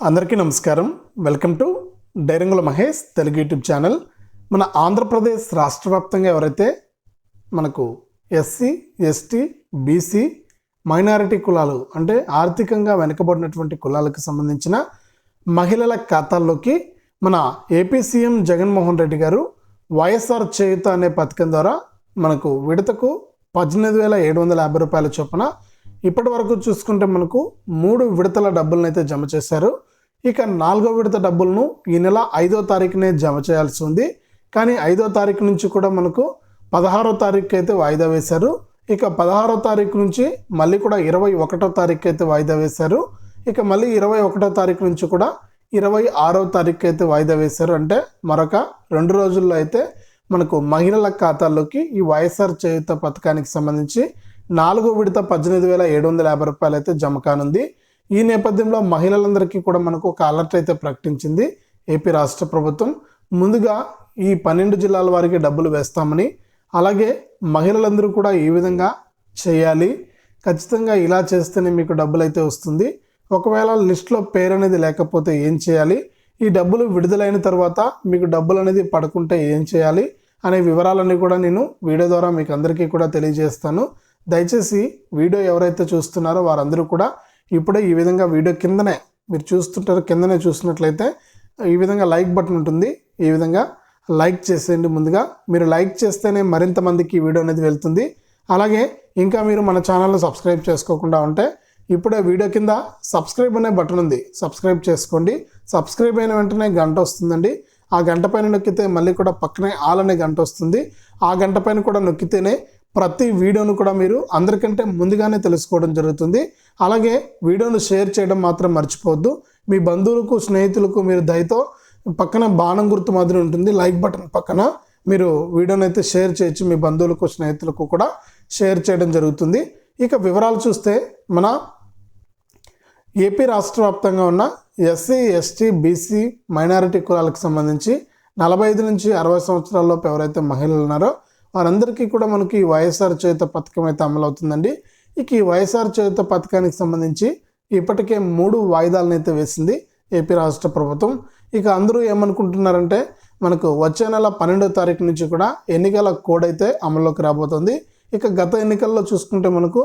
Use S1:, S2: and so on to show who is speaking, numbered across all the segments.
S1: అందరికీ నమస్కారం. Welcome to Dairangula Mahesh Telugu YouTube channel. మన ఆంధ్రప్రదేశ్ రాష్ట్ర వ్యాప్తంగా ఎవరైతే మనకు ఎస్సీ ఎస్టీ బీసీ మైనారిటీ కులాలు అంటే ఆర్థికంగా వెనుకబడినటువంటి కులాలకు సంబంధించిన మహిళల ఖాతాల్లోకి మన ఏపీ సీఎం జగన్మోహన్ రెడ్డి గారు వైఎస్ఆర్ చేయుత అనే పథకం ద్వారా మనకు విడతకు పద్దెనిమిది వేల ఏడు వందల యాభై రూపాయల చొప్పున ఇప్పటి వరకు చూసుకుంటే మనకు మూడు విడతల డబ్బులను అయితే జమ చేశారు. ఇక నాలుగో విడత డబ్బులను ఈ నెల ఐదో తారీఖునే జమ చేయాల్సి ఉంది. కానీ ఐదో తారీఖు నుంచి కూడా మనకు పదహారో తారీఖు అయితే వాయిదా వేశారు. ఇక పదహారో తారీఖు నుంచి మళ్ళీ కూడా ఇరవై ఒకటో తారీఖు అయితే వాయిదా వేశారు. ఇక మళ్ళీ ఇరవై ఒకటో తారీఖు నుంచి కూడా ఇరవై ఆరో తారీఖు అయితే వాయిదా వేశారు. అంటే మరొక రెండు రోజుల్లో అయితే మనకు మహిళల ఖాతాల్లోకి ఈ వైఎస్ఆర్ చేయుత పథకానికి సంబంధించి నాలుగో విడత పద్దెనిమిది వేల ఏడు వందల యాభై రూపాయలు అయితే జమ కానుంది. ఈ నేపథ్యంలో మహిళలందరికీ కూడా మనకు ఒక అలర్ట్ అయితే ప్రకటించింది. ఏపీ రాష్ట్ర ప్రభుత్వం. ముందుగా ఈ పన్నెండు జిల్లాల వారికి డబ్బులు వేస్తామని అలాగే మహిళలందరూ కూడా ఈ విధంగా చేయాలి. ఖచ్చితంగా ఇలా చేస్తేనే మీకు డబ్బులు అయితే వస్తుంది. ఒకవేళ లిస్ట్లో పేరు అనేది లేకపోతే ఏం చేయాలి? ఈ డబ్బులు విడుదలైన తర్వాత మీకు డబ్బులు అనేది పడకుంటే ఏం చేయాలి? అనే వివరాలన్నీ కూడా నేను వీడియో ద్వారా మీకు అందరికీ కూడా తెలియజేస్తాను. దయచేసి వీడియో ఎవరైతే చూస్తున్నారో వారందరూ కూడా ఇప్పుడే ఈ విధంగా వీడియో కిందనే మీరు చూస్తుంటారు కిందనే చూసినట్లయితే ఈ విధంగా లైక్ బటన్ ఉంటుంది. ఈ విధంగా లైక్ చేసేయండి ముందుగా. మీరు లైక్ చేస్తేనే మరింత మందికి ఈ వీడియో అనేది వెళ్తుంది. అలాగే ఇంకా మీరు మన ఛానల్ని సబ్స్క్రైబ్ చేసుకోకుండా ఉంటే ఇప్పుడే వీడియో కింద సబ్స్క్రైబ్ అనే బటన్ ఉంది. సబ్స్క్రైబ్ చేసుకోండి. సబ్స్క్రైబ్ అయిన వెంటనే గంట వస్తుందండి. ఆ గంట పైన నొక్కితే మళ్ళీ కూడా పక్కనే ఆల్ అనే గంట వస్తుంది. ఆ గంట పైన కూడా నొక్కితేనే ప్రతి వీడియోను కూడా మీరు అందరికంటే ముందుగానే తెలుసుకోవడం జరుగుతుంది. అలాగే వీడియోను షేర్ చేయడం మాత్రం మర్చిపోవద్దు. మీ బంధువులకు స్నేహితులకు మీరు దయతో పక్కన బాణం గుర్తు మాదిరి ఉంటుంది. లైక్ బటన్ పక్కన మీరు వీడియోని అయితే షేర్ చేయొచ్చు. మీ బంధువులకు స్నేహితులకు కూడా షేర్ చేయడం జరుగుతుంది. ఇక వివరాలు చూస్తే మన ఏపీ రాష్ట్ర వ్యాప్తంగా ఉన్న ఎస్సీ ఎస్టీ బీసీ మైనారిటీ కులాలకు సంబంధించి నలభై ఐదు నుంచి అరవై సంవత్సరాల్లోపు ఎవరైతే మహిళలు ఉన్నారో వారందరికీ కూడా మనకి వైఎస్ఆర్ చేత పథకం అయితే అమలవుతుందండి. ఇక ఈ వైఎస్ఆర్ చేత పథకానికి సంబంధించి ఇప్పటికే మూడు వాయిదాలను అయితే వేసింది ఏపీ రాష్ట్ర ప్రభుత్వం. ఇక అందరూ ఏమనుకుంటున్నారంటే మనకు వచ్చే నెల పన్నెండో తారీఖు నుంచి కూడా ఎన్నికల కోడ్ అయితే అమల్లోకి రాబోతుంది. ఇక గత ఎన్నికల్లో చూసుకుంటే మనకు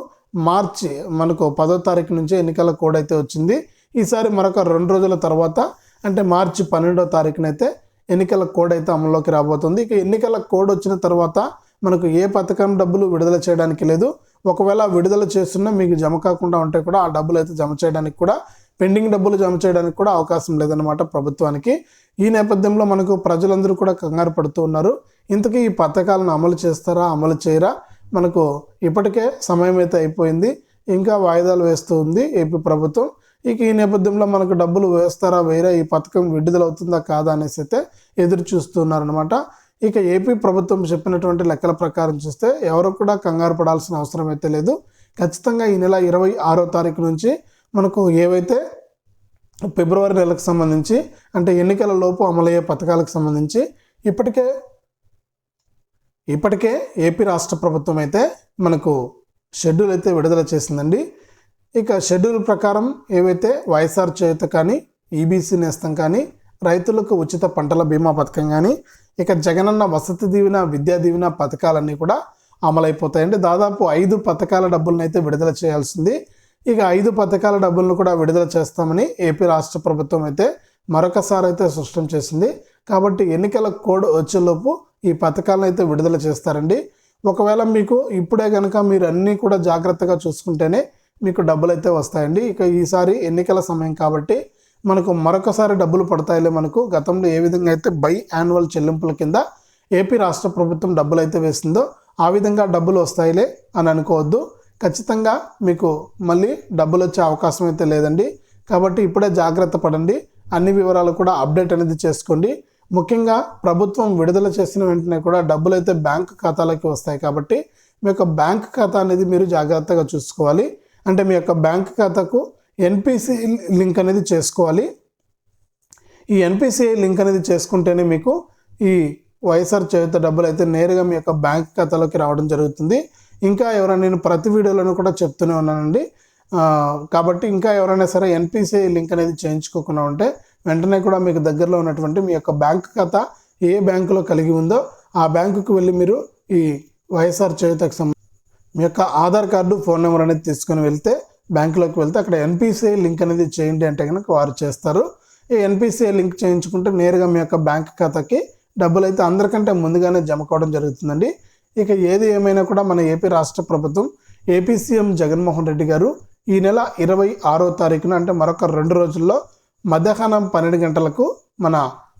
S1: మార్చి మనకు పదో తారీఖు నుంచి ఎన్నికల కోడ్ అయితే వచ్చింది. ఈసారి మరొక రెండు రోజుల తర్వాత అంటే మార్చి పన్నెండో తారీఖునైతే ఎన్నికల కోడ్ అయితే అమల్లోకి రాబోతుంది. ఇక ఎన్నికల కోడ్ వచ్చిన తర్వాత మనకు ఏ పథకం డబ్బులు విడుదల చేయడానికి లేదు. ఒకవేళ విడుదల చేస్తున్నా మీకు జమ కాకుండా ఉంటే కూడా ఆ డబ్బులు అయితే జమ చేయడానికి కూడా పెండింగ్ డబ్బులు జమ చేయడానికి కూడా అవకాశం లేదన్నమాట ప్రభుత్వానికి. ఈ నేపథ్యంలో మనకు ప్రజలందరూ కూడా కంగారు పడుతూ ఉన్నారు. ఇంతకీ ఈ పథకాలను అమలు చేస్తారా అమలు చేయరా? మనకు ఇప్పటికే సమయం అయితే అయిపోయింది. ఇంకా వాయిదాలు వేస్తూ ఉంది ఏపీ ప్రభుత్వం. ఇక ఈ నేపథ్యంలో మనకు డబ్బులు వేస్తారా వేరే ఈ పథకం విడుదలవుతుందా కాదా అనేసి అయితే ఎదురు చూస్తున్నారనమాట ఇక ఏపీ ప్రభుత్వం చెప్పినటువంటి లెక్కల ప్రకారం చూస్తే ఎవరు కూడా కంగారు పడాల్సిన అవసరం అయితే లేదు. ఖచ్చితంగా ఈ నెల ఇరవై ఆరో తారీఖు నుంచి మనకు ఏవైతే ఫిబ్రవరి నెలకు సంబంధించి అంటే ఎన్నికల లోపు అమలయ్యే పథకాలకు సంబంధించి ఇప్పటికే ఇప్పటికే ఏపీ రాష్ట్ర ప్రభుత్వం అయితే మనకు షెడ్యూల్ అయితే విడుదల చేసిందండి. ఇక షెడ్యూల్ ప్రకారం ఏవైతే వైఎస్ఆర్ చేయుత కానీ ఈబీసీ నేస్తం కానీ రైతులకు ఉచిత పంటల బీమా పథకం కానీ ఇక జగనన్న వసతి దీవెన విద్యా దీవెన పథకాలన్నీ కూడా అమలైపోతాయండి. దాదాపు ఐదు పథకాల డబ్బులను అయితే విడుదల చేయాల్సింది. ఇక ఐదు పథకాల డబ్బులను కూడా విడుదల చేస్తామని ఏపీ రాష్ట్ర ప్రభుత్వం అయితే మరొకసారి అయితే స్పష్టం చేసింది. కాబట్టి ఎన్నికల కోడ్ వచ్చేలోపు ఈ పథకాలను అయితే విడుదల చేస్తారండి. ఒకవేళ మీకు ఇప్పుడే కనుక మీరు అన్నీ కూడా జాగ్రత్తగా చూసుకుంటేనే మీకు డబ్బులు అయితే వస్తాయండి. ఇక ఈసారి ఎన్నికల సమయం కాబట్టి మనకు మరొకసారి డబ్బులు పడతాయిలే మనకు. గతంలో ఏ విధంగా అయితే బై యాన్యువల్ చెల్లింపుల కింద ఏపీ రాష్ట్ర ప్రభుత్వం డబ్బులు అయితే వేసిందో ఆ విధంగా డబ్బులు వస్తాయిలే అని అనుకోవద్దు. ఖచ్చితంగా మీకు మళ్ళీ డబ్బులు వచ్చే అవకాశం అయితే లేదండి. కాబట్టి ఇప్పుడే జాగ్రత్త పడండి. అన్ని వివరాలు కూడా అప్డేట్ అనేది చేసుకోండి. ముఖ్యంగా ప్రభుత్వం విడుదల చేసిన వెంటనే కూడా డబ్బులు అయితే బ్యాంక్ ఖాతాలోకి వస్తాయి కాబట్టి మీ యొక్క బ్యాంక్ ఖాతా అనేది మీరు జాగ్రత్తగా చూసుకోవాలి. అంటే మీ యొక్క బ్యాంక్ ఖాతాకు ఎన్పిసి లింక్ అనేది చేసుకోవాలి. ఈ ఎన్పిసిఐ లింక్ అనేది చేసుకుంటేనే మీకు ఈ వైఎస్ఆర్ చేత డబ్బులు అయితే నేరుగా మీ యొక్క బ్యాంక్ ఖాతాలోకి రావడం జరుగుతుంది. ఇంకా ఎవరైనా నేను ప్రతి వీడియోలోనూ కూడా చెప్తూనే ఉన్నానండి. కాబట్టి ఇంకా ఎవరైనా సరే ఎన్పిసిఐ లింక్ అనేది చేయించుకోకుండా ఉంటే వెంటనే కూడా మీకు దగ్గరలో ఉన్నటువంటి మీ యొక్క బ్యాంక్ ఖాతా ఏ బ్యాంకులో కలిగి ఉందో ఆ బ్యాంకుకు వెళ్ళి మీరు ఈ వైఎస్ఆర్ చేయుతకు సంబంధించి మీ యొక్క ఆధార్ కార్డు ఫోన్ నెంబర్ అనేది తీసుకొని వెళ్తే బ్యాంకులోకి వెళ్తే అక్కడ ఎన్పిసిఐ లింక్ అనేది చేయండి అంటే కనుక వారు చేస్తారు. ఈ ఎన్పిసిఐ లింక్ చేయించుకుంటే నేరుగా మీ యొక్క బ్యాంక్ ఖాతాకి డబ్బులు అయితే అందరికంటే ముందుగానే జమ కావడం జరుగుతుందండి. ఇక ఏది ఏమైనా కూడా మన ఏపీ రాష్ట్ర ప్రభుత్వం ఏపీ సీఎం జగన్మోహన్ రెడ్డి గారు ఈ నెల ఇరవై ఆరో తారీఖున అంటే మరొక రెండు రోజుల్లో మధ్యాహ్నం పన్నెండు గంటలకు మన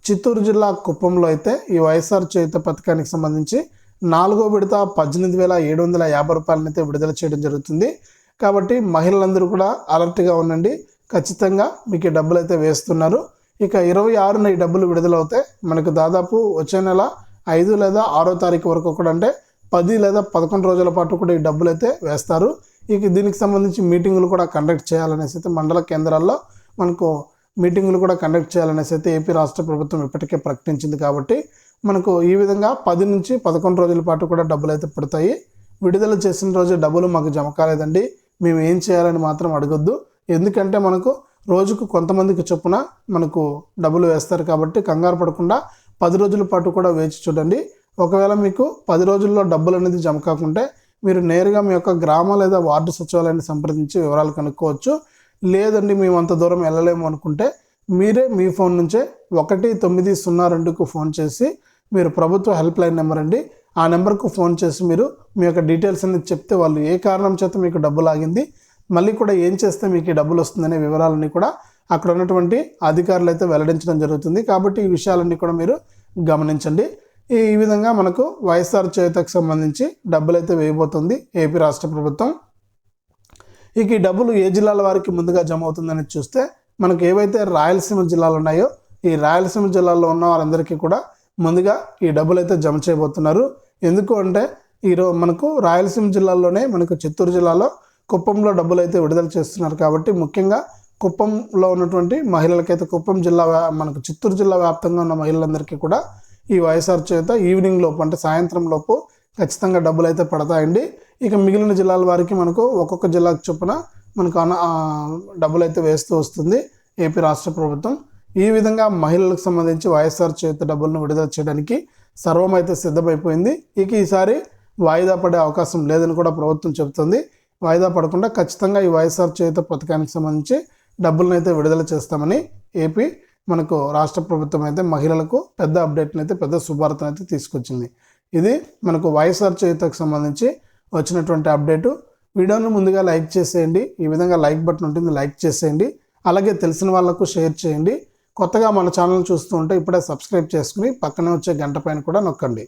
S1: చిత్తూరు జిల్లా కుప్పంలో అయితే ఈ వైఎస్ఆర్ చేయుత పథకానికి సంబంధించి నాలుగో విడత పద్దెనిమిది వేల ఏడు వందల యాభై రూపాయలను అయితే విడుదల చేయడం జరుగుతుంది. కాబట్టి మహిళలందరూ కూడా అలర్ట్గా ఉండండి. ఖచ్చితంగా మీకు డబ్బులు అయితే వేస్తున్నారు. ఇక ఇరవై ఆరున ఈ డబ్బులు విడుదలవుతాయి. మనకు దాదాపు వచ్చే నెల ఐదు లేదా ఆరో తారీఖు వరకు కూడా అంటే పది లేదా పదకొండు రోజుల పాటు కూడా ఈ డబ్బులు అయితే వేస్తారు. ఇక దీనికి సంబంధించి మీటింగులు కూడా కండక్ట్ చేయాలనేసి అయితే మండల కేంద్రాల్లో మనకు మీటింగులు కూడా కండక్ట్ చేయాలనేసి అయితే ఏపీ రాష్ట్ర ప్రభుత్వం ఇప్పటికే ప్రకటించింది కాబట్టి మనకు ఈ విధంగా పది నుంచి పదకొండు రోజుల పాటు కూడా డబ్బులు అయితే పడతాయి. విడుదల చేసిన రోజు డబ్బులు మాకు జమ కాలేదండి. మేము ఏం చేయాలని మాత్రం అడగొద్దు. ఎందుకంటే మనకు రోజుకు కొంతమందికి చొప్పున మనకు డబ్బులు వేస్తారు కాబట్టి కంగారు పడకుండా పది రోజుల పాటు కూడా వేచి చూడండి. ఒకవేళ మీకు పది రోజుల్లో డబ్బులు అనేది జమ కాకుంటే మీరు నేరుగా మీ యొక్క గ్రామ లేదా వార్డు సచివాలయాన్ని సంప్రదించి వివరాలు కనుక్కోవచ్చు. లేదండి మేము అంత దూరం వెళ్ళలేము అనుకుంటే మీరే మీ ఫోన్ నుంచే ఒకటి తొమ్మిది సున్నా రెండుకు ఫోన్ చేసి మీరు ప్రభుత్వ హెల్ప్ లైన్ నెంబర్ అండి. ఆ నెంబర్కు ఫోన్ చేసి మీరు మీ యొక్క డీటెయిల్స్ అనేది చెప్తే వాళ్ళు ఏ కారణం చేత మీకు డబ్బులు ఆగింది మళ్ళీ కూడా ఏం చేస్తే మీకు ఈ డబ్బులు వస్తుందనే వివరాలన్నీ కూడా అక్కడ ఉన్నటువంటి అధికారులు అయితే వెల్లడించడం జరుగుతుంది. కాబట్టి ఈ విషయాలన్నీ కూడా మీరు గమనించండి. ఈ ఈ విధంగా మనకు వైఎస్ఆర్ చేతకు సంబంధించి డబ్బులు అయితే వేయబోతుంది ఏపీ రాష్ట్ర ప్రభుత్వం. ఇక ఈ డబ్బులు ఏ జిల్లాల వారికి ముందుగా జమ అవుతుందని చూస్తే మనకు ఏవైతే రాయలసీమ జిల్లాలు ఉన్నాయో ఈ రాయలసీమ జిల్లాలో ఉన్న వారందరికీ కూడా ముందుగా ఈ డబ్బులు అయితే జమ చేయబోతున్నారు. ఎందుకు అంటే ఈరోజు మనకు రాయలసీమ జిల్లాలోనే మనకు చిత్తూరు జిల్లాలో కుప్పంలో డబ్బులు అయితే విడుదల చేస్తున్నారు కాబట్టి ముఖ్యంగా కుప్పంలో ఉన్నటువంటి మహిళలకైతే కుప్పం జిల్లా మనకు చిత్తూరు జిల్లా వ్యాప్తంగా ఉన్న మహిళలందరికీ కూడా ఈ వైఎస్ఆర్ చేత ఈవినింగ్ లోపు అంటే సాయంత్రం లోపు ఖచ్చితంగా డబ్బులు అయితే పడతాయండి. ఇక మిగిలిన జిల్లాల వారికి మనకు ఒక్కొక్క జిల్లాకు చొప్పున మనకు అన డబ్బులు అయితే వేస్తూ వస్తుంది. ఏపీ రాష్ట్ర ప్రభుత్వం. ఈ విధంగా మహిళలకు సంబంధించి వైఎస్ఆర్ చేత డబ్బులను విడుదల చేయడానికి సర్వం అయితే సిద్ధమైపోయింది. ఇక ఈసారి వాయిదా పడే అవకాశం లేదని కూడా ప్రభుత్వం చెబుతుంది. వాయిదా పడకుండా ఖచ్చితంగా ఈ వైఎస్ఆర్ చేత పథకానికి సంబంధించి డబ్బులను అయితే విడుదల చేస్తామని ఏపీ మనకు రాష్ట్ర ప్రభుత్వం అయితే మహిళలకు పెద్ద అప్డేట్ని అయితే పెద్ద శుభార్తను అయితే తీసుకొచ్చింది. ఇది మనకు వైఎస్ఆర్ చేతకు సంబంధించి వచ్చినటువంటి అప్డేటు. వీడియోను ముందుగా లైక్ చేసేయండి. ఈ విధంగా లైక్ బటన్ ఉంటుంది లైక్ చేసేయండి. అలాగే తెలిసిన వాళ్ళకు షేర్ చేయండి. కొత్తగా మన ఛానల్ చూస్తూ ఉంటే ఇప్పుడే సబ్స్క్రైబ్ చేసుకుని పక్కనే వచ్చే గంట పైన కూడా నొక్కండి.